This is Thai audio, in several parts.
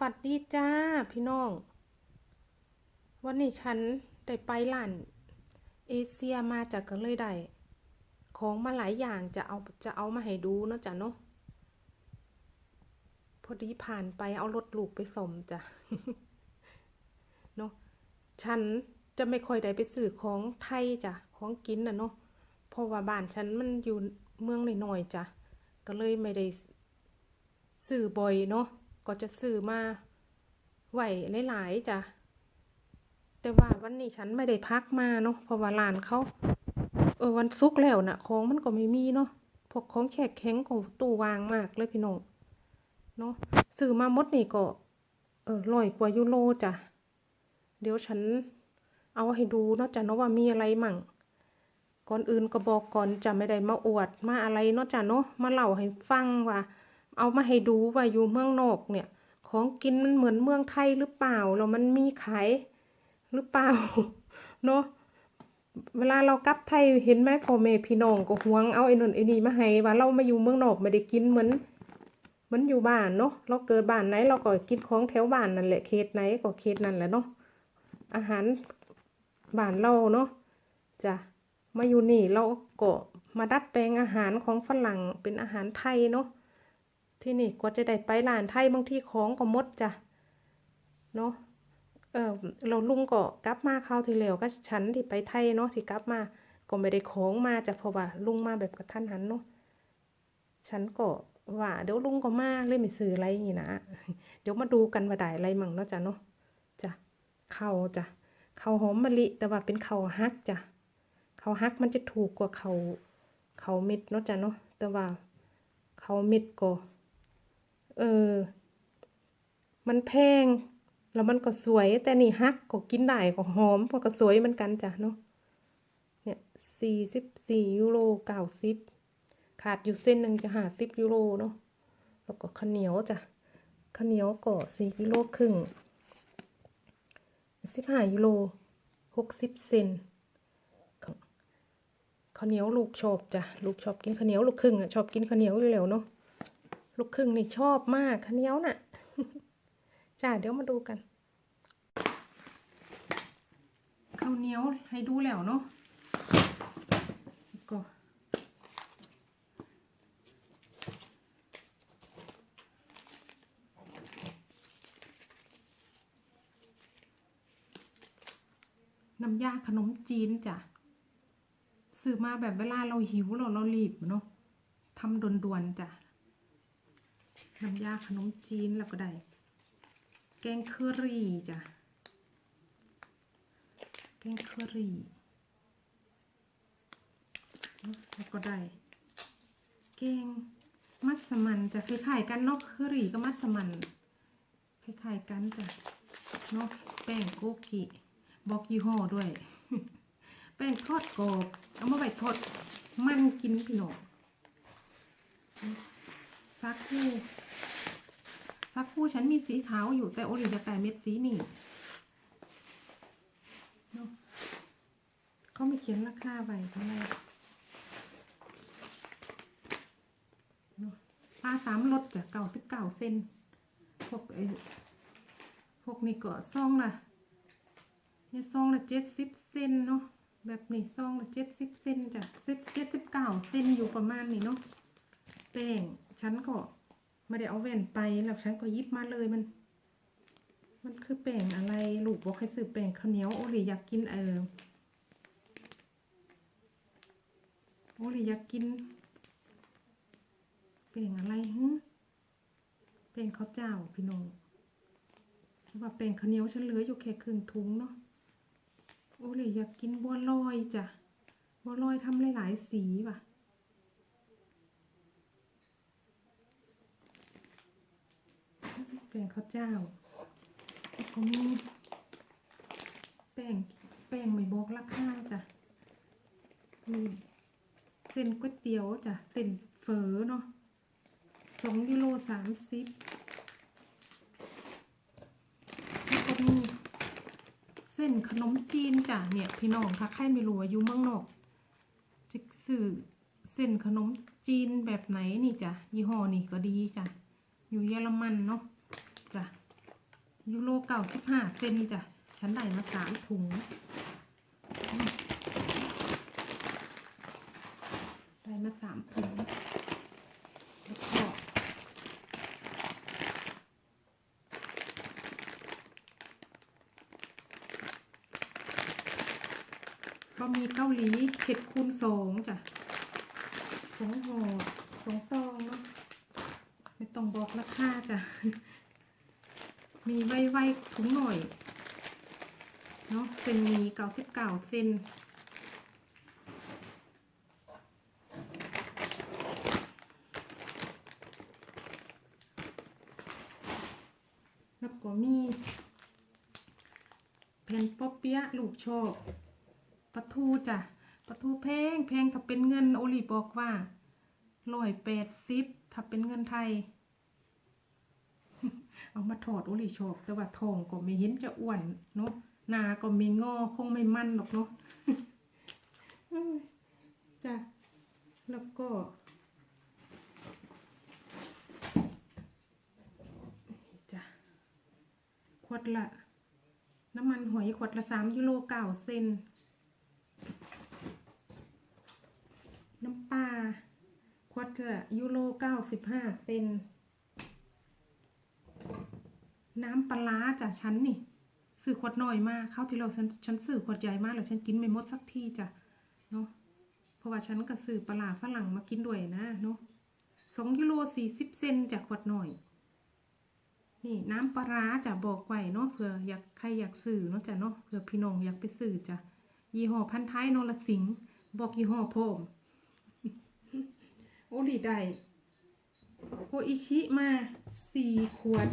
วัสดีจ้าพี่น้อง วันนี้ฉันได้ไปร้านเอเชียมาจากก็เลยได้ ของมาหลายอย่างจะเอาจะเอามาให้ดูเนาะจ้ะเนาะ พอดีผ่านไปเอารถลูกไปส่งจ้ะ เนาะ ฉันจะไม่ค่อยได้ไปซื้อของไทยจ้ะ ของกินน่ะเนาะ เพราะว่าบ้านฉันมันอยู่เมืองน้อยๆจ้ะ ก็เลยไม่ได้ซื้อบ่อยเนาะ ก็จะซื้อมาไหวหลายๆจ้ะ แต่ว่าวันนี้ฉันไม่ได้พักมาเนาะเพราะว่าร้านเขาเออวันศุกแล้วนะของมันก็ไม่มีเนาะพวกของแขกแข็งของตู้วางมากเลยพี่น้องเนาะซื้อมาหมดนี่ก็ เออร้อยกว่ายูโรจ้ะ เดี๋ยวฉันเอาให้ดูเนาะจ้ะเนาะว่ามีอะไรมั่ง ก่อนอื่นก็บอกก่อนจะไม่ได้มาอวดมาอะไรเนาะจ้ะเนาะมาเล่าให้ฟังว่า เอามาให้ดูว่าอยู่เมืองนอกเนี่ย ของกินมันเหมือนเมืองไทยหรือเปล่าแล้วมันมีขายหรือเปล่าเนาะเวลาเรากลับไทยเห็นไหมพ่อแม่พี่น้องก็ห่วงเอาไอ้นนไอ้นี่มาให้ว่าเรามาอยู่เมืองนอกไม่ได้กินเหมือนเหมือนอยู่บ้านเนาะเราเกิดบ้านไหน เราก็กินของแถวบ้านนั่นแหละเขตไหนก็เขตนั่นแหละเนาะอาหารบ้านเราเนาะจ้ะมาอยู่นี่เราก็มาดัดแปลงอาหารของฝรั่งเป็นอาหารไทยเนาะ ที่นี่ก็จะได้ไปร้านไทยบางที่ของก็หมดจ้ะเนาะเออเราลุงก็กลับมาคราวที่แล้วก็ฉันที่ไปไทยเนาะที่กลับมาก็ไม่ได้ของมาจ้ะเพราะว่าลุงมาแบบกระทันหันเนาะฉันก็ว่าเดี๋ยวลุงก็มาเลยไม่ซื้ออะไรอย่างนี้นะเดี๋ยวมาดูกันว่าได้อะไรมั่งเนาะจ้ะเนาะจ้ะเข้าจ้ะเข้าหอมมะลิแต่ว่าเป็นเข้าฮักจ้ะเข้าฮักมันจะถูกกว่าเข้าวข้าเม็ดเนาะจ้ะเนาะแต่ว่าเข้าเม็ดก็ เออ มันแพง แล้วมันก็สวย แต่นี่ฮักก็กินได้ก็หอมก็สวยเหมือนกันจ้ะเนาะ เนี่ยสี่สิบสี่ยูโรเก้าสิบ ขาดอยู่เส้นหนึ่งจะหาสิบยูโรเนาะ แล้วก็ข้าวเหนียวจ้ะ ข้าวเหนียวก็สี่กิโลครึ่งสิบห้ายูโรหกสิบเซนข้าวเหนียวลูกชอบจ้ะ ลูกชอบกินข้าวเหนียวลูกครึ่งอะชอบกินข้าวเหนียวอยู่แล้วเนาะ ลูกครึ่งนี่ชอบมากข้าวเหนียวน่ะจ้าเดี๋ยวมาดูกันข้าวเหนียวให้ดูแล้วเนาะก็น้ำยาขนมจีนจ้ะซื้อมาแบบเวลาเราหิวเราเรารีบเนาะทำด่วนๆจ้ะ น้ำยาขนมจีนแล้วก็ได้ แกงเคอรี่จ้ะ แกงเคอรี่แล้วก็ได้ แกงมัสมันจะคล้ายๆกันเนาะเคอรี่กับมัสมันคล้ายๆกันจ้ะเนาะแป้งโกกิบอกยี่ห้อด้วย แป้งทอดกรอบ เอามาไว้ทอดมันกินพี่น้อง ซักคู่ซักคู่ฉันมีสีขาวอยู่แต่โอริจะแต่เม็ดสีนี่เนอะเขาไม่เขียนราคาไว้ทำไมปลาสามรสจะเก่าสิบเก้าเซนพวกไอ้พวกนี้ก็ซองละเนี่ยซองละเจ็ดสิบเซนเนาะแบบนี้ซองละเจ็ดสิบเซนจ้ะเจ็ดสิบเก้าเซนอยู่ประมาณนี้เนาะแป้ง ฉันก็ไม่ได้เอาแว่นไปแล้วฉันก็ยิบมาเลยมัน มันคือแป้งอะไรลูกบอกให้ซื้อแป้งข้าวเหนียวโอริอยากกินเออโอริอยากกินแป้งอะไรฮึแป้งข้าวเจ้าพี่น้องว่าแป้งข้าวเหนียวฉันเหลืออยู่แค่ครึ่งถุงเนาะโอริอยากกินบัวลอยจ้ะบัวลอยทำหลายๆสีว่ะ แป้ งข้าวเจ้าแล้วก็มีแป้งแป้งไม่บอกราคาจ้ะมีเส้นก๋วยเตี๋ยวจ้ะเส้นเฝอเนาะสองกิโลสามสิบแล้วก็มีเส้นขนมจีนจ้ะเนี่ยพี่น้องถ้าใครไม่รู้ว่ายู่เมืองนอกจะซื้อเส้นขนมจีนแบบไหนนี่จ้ะยี่ห้อนี่ก็ดีจ้ะอยู่เยอรมันเนาะ ยูโรเก่าสิบห้าเซนจ้ะฉันได้มาสามถุงได้มาสามถุงแล้วก็บะหมี่เกาหลีเผ็ดคูณสองจ้ะสองห่อสองซองเนาะไม่ต้องบอกราคาจ้ะ มีไว้ไว้ถุงหน่อย เนาะเซนมีเก้าสิบเก้าเซนแล้วก็มีแผ่นป๊อปเปี๊ยะลูกโชอบปลาทูจ้ะปลาทูแพงแพงถ้าเป็นเงินโอลีบอกว่าร้อยแปดสิบถ้าเป็นเงินไทย เอามาถอดโอลีชอบแต่ว่าทองก็ไม่เห็นจะอ้วนเนาะหนาก็ไม่งอคงไม่มั่นหรอกเนาะจ้ะแล้วก็จ้ะขวดละ น้ำมันหอยขวดละสามยูโรเก้าเซนน้ำปลาขวดละยูโรเก้าสิบห้าเซน น้ำปลาร้าจ้ะฉันนี่ซื้อขวดน้อยมากเข้าวที่เราฉันฉันซื้อขวดใหญ่มากแล้วฉันกินไม่หมดสักทีจ้ะเนาะเพราะว่าฉันก็ซื้อปลาฝรั่งมากินด้วยนะเนาะสองยูโรสี่สิบเซนจากขวดหน่อย นี่น้ำปลาร้าจะบอกไว้เนาะเผื่ออยากใครอยากสื่อเนาะจ้ะเนาะเผื่อพี่น้องอยากไปสื่อจ้ะยี่ห้อพันท้ายนรสิงห์บอกยี่ห้อพมโอลีได้โออิชิมาสี่ขวด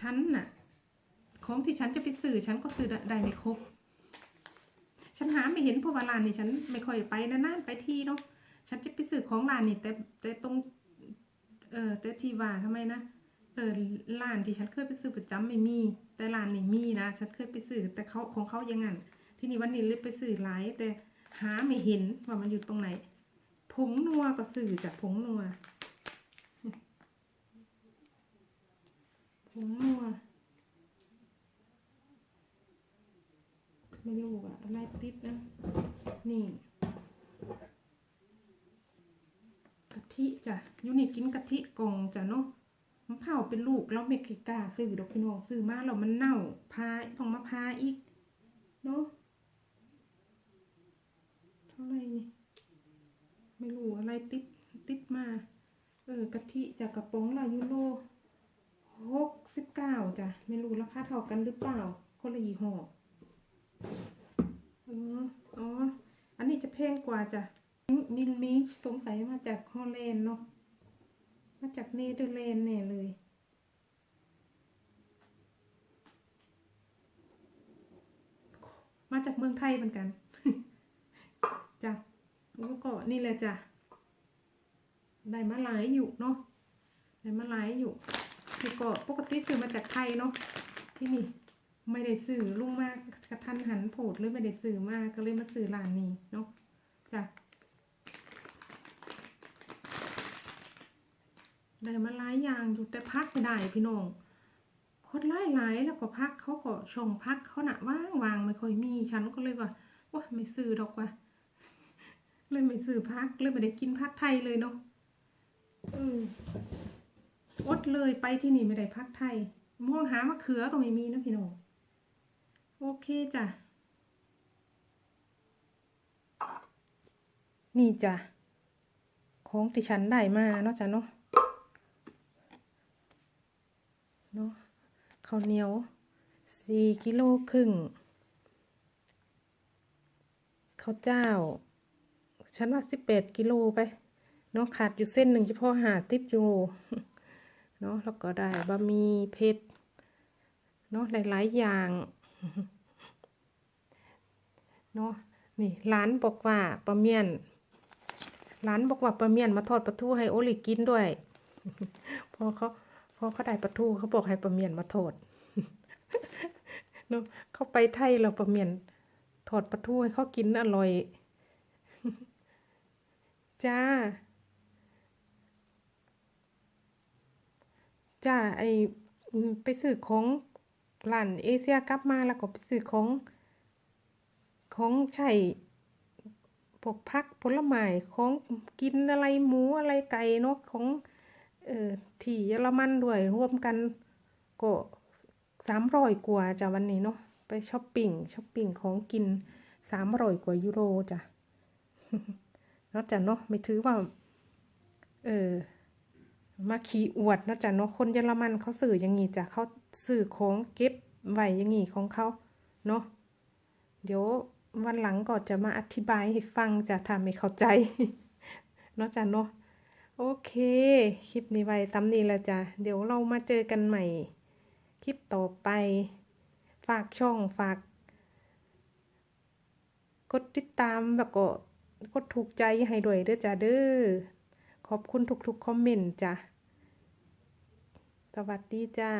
ฉันน่ะ ของที่ฉันจะไปสื่อฉันก็ซื้อได้ไม่ครบ ฉันหาไม่เห็นเพราะว่าร้านนี่ฉันไม่ค่อยไปนานๆไปทีเนาะ ฉันจะไปซื้อของร้านนี่แต่แต่ตรง เออแต่ที่ว่าทำไมนะ เออร้านที่ฉันเคยไปซื้อประจำไม่มี แต่ร้านนี่มีนะ ฉันเคยไปซื้อแต่เขาของเขาอย่างงั้น ที่นี่วันนี้เลยไปซื้อหลายแต่หาไม่เห็นว่ามันอยู่ตรงไหน ผงนัวก็ซื้อจากผงนัว ผงนัวไม่รู้อะอะไรติดนะ นี่ กะทิจ้ะยูนิกินกะทิกองจ้ะเนาะมะพร้าวเป็นลูกเราไม่เคยกล้าซื้อดอกพี่น้องซื้อมาแล้วมันเน่าพาต้องมาพาอีก เนาะเท่าไหรนี่ ไม่รู้อะไรติดติดมา เออกะทิจากกระป๋องละยูโร หกสิบเก้าจ้ะ ไม่รู้ราคาเท่ากันหรือเปล่า คนละยี่ห้ออ๋ออ๋ออันนี้จะแพงกว่าจ้ะ มิลมีสงสัยมาจากฮอลแลนด์เนาะ มาจากเนเธอร์แลนด์แน่เลย มาจากเมืองไทยเหมือนกัน จ้ะแล้วก็นี่แหละจ้ะ ได้มาหลายอยู่เนาะ ได้มาหลายอยู่ คือก็ปกติซื้อมาจากไทยเนาะที่นี่ไม่ได้ซื้อลุงมากกระทันหันโผดเลยไม่ได้ซื้อมากก็เลยมาซื้อร้านนี้เนาะจ้ะได้มาหลายอย่างอยู่แต่พักไม่ได้พี่น้องคนหลายหลายแล้วก็พักเขาก็ชงพักเขาหนะว่างวางไม่ค่อยมีฉันก็เลยว่าว่าไม่ซื้อดอกว่ะเลยไม่ซื้อพักเลยไม่ได้กินพักไทยเลยเนาะเออ อดเลยไปที่นี่ไม่ได้พักไทยมองหามะเขือก็ไม่มีนะพี่น้องโอเคจ้ะนี่จ้ะของที่ฉันได้มาเนาะจ้ะเนาะเนาะข้าวเหนียวสี่กิโลครึ่งข้าวเจ้า ฉันว่าสิบแปดกิโลไปเนาะขาดอยู่เส้นหนึ่งเฉพาะหาติบยูโร เนาะแล้วก็ได้บะหมี่เผ็ดเนาะหลายๆอย่างเนาะนี่ร้านบอกว่าปลาเมียนร้านบอกว่าปลาเมียนมาทอดปลาทูให้โอลิกินด้วยพอเขาพอเขาได้ปลาทูเขาบอกให้ปลาเมียนมาทอดเนาะเขาไปไทยเราปลาเมียนทอดปลาทูให้เขากินอร่อย จ้า จ้าไอไปซื้อของร้านเอเชียกลับมาแล้วก็ไปซื้อของของใช้พวกผักผลไม้ของกินอะไรหมูอะไรไก่เนาะของเอ่อที่เยอรมันด้วยรวมกันก็สามร้อยกว่าจ้ะวันนี้เนาะไปช้อปปิ้งช้อปปิ้งของกินสามร้อยกว่ายูโรจ้ะนาะจ้ะเนาะไม่ถือว่า เออ มาขี้อวดนะจ้ะเนาะคนเยอรมันเขาสื่ออย่างงี้จ้ะเขาสื่อของเก็บไว้อย่างงี้ของเขาเนาะเดี๋ยววันหลังก็จะมาอธิบายให้ฟังจะทำให้เข้าใจเนาะจ้ะเนาะโอเค คลิปนี้ไว้ตานี้แหละจ้ะเดี๋ยวเรามาเจอกันใหม่ คลิปต่อไป ฝากช่องฝาก กดติดตามแล้วก็กดถูกใจให้ด้วยเด้อจ้ะเด้อขอบคุณทุกๆคอมเมนต์จ้ะ สวัสดีจ้า